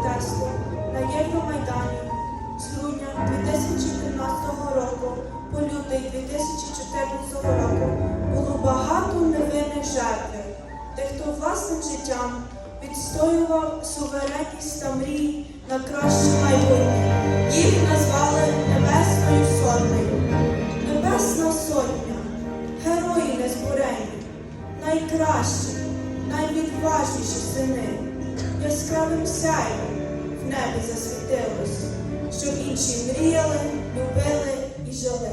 протесту на Євромайдані з грудня 2013 року по лютий 2014 року було багато невинних жертв, тих, хто власним життям відстоював суверенність та мрії на краще майбутнє. Їх назвали Небесною Сотнею. Небесна Сотня, герої незбурені, найкращі, найвідважніші сини, яскравим в небі засвітилось, щоб інші мріяли, любили і жили.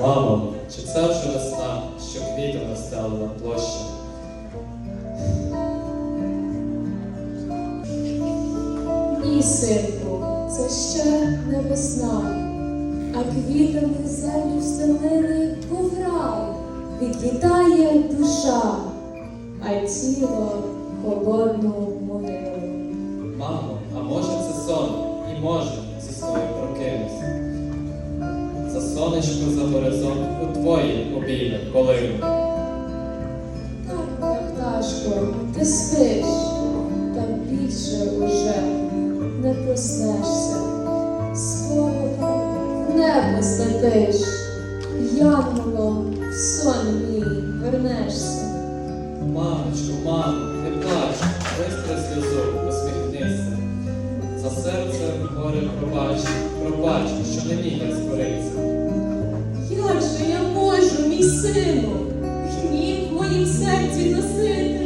Мамо, чи це вже весна, що квіти настали на площі? Ні, синку, це ще не весна, а квітами землю встелили був рай, відлітає душа, а тіло холодну могилу. Мамо, а може це сон? І може зі сною прокинусь. За сонечко за горизонт у твої обійми полину. Так, моя пташко, ти спиш, та більше уже не проснешся. Скоро в небо злетиш, янголом в сон мій вернешся. Мамочко, мамо, не плач, вистри сльозу, посміхнися. За серце горе пробач, пробач, що не міг я зборитися. Як же я можу, мій сину, гнів в моїм серці носити?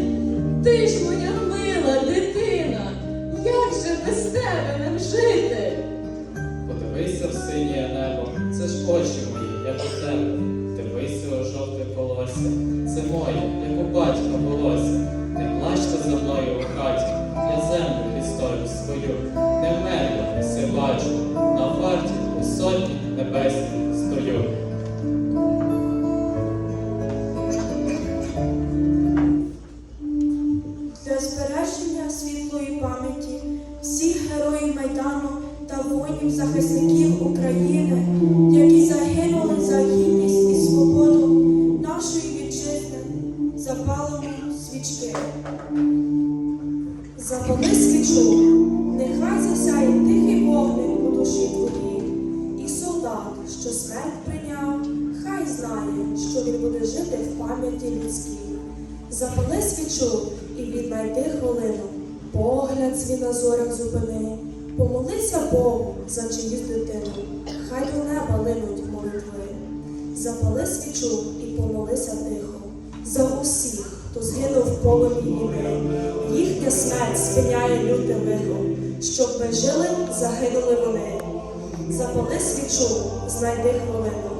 Ти ж моя мила дитина, як же без тебе нам жити? Подивися в синє небо, це ж очі все на варті у сотні небесній стою. Для збереження світлої пам'яті всіх героїв Майдану та воїнів-захисників України, які загинули за гідність і свободу нашої вітчизни, запалимо свічки. Запали свічу, душі твоїй, і солдат, що смерть прийняв, хай знає, що він буде жити в пам'яті людській. Запали свічу і віднайди хвилину, погляд свій на зорях зупини, помолися Богу за чиюсь дитину, хай до неба линуть молитви. Запали свічу і помолися тихо, за усіх, згинув війни. Їхня смерть спиняє люте лихо, щоб ми жили, загинули вони. Запали свічу, знайди хвилину.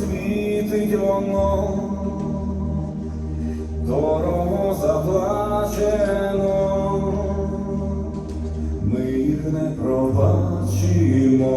Світить воно, дорого заплачено, ми їх не пробачимо,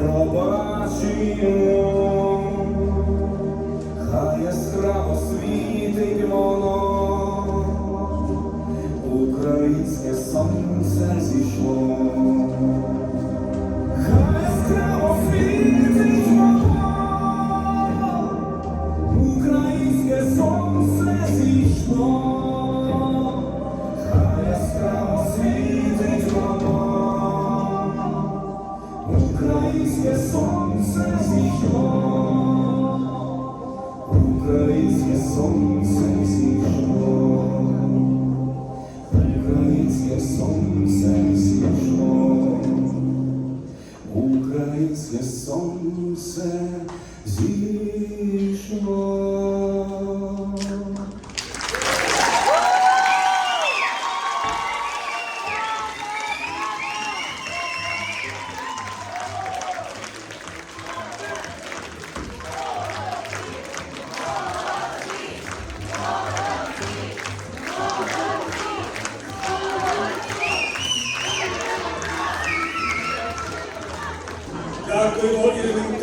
пробачимо, хай яскраво світить воно, українське сонце зійшло.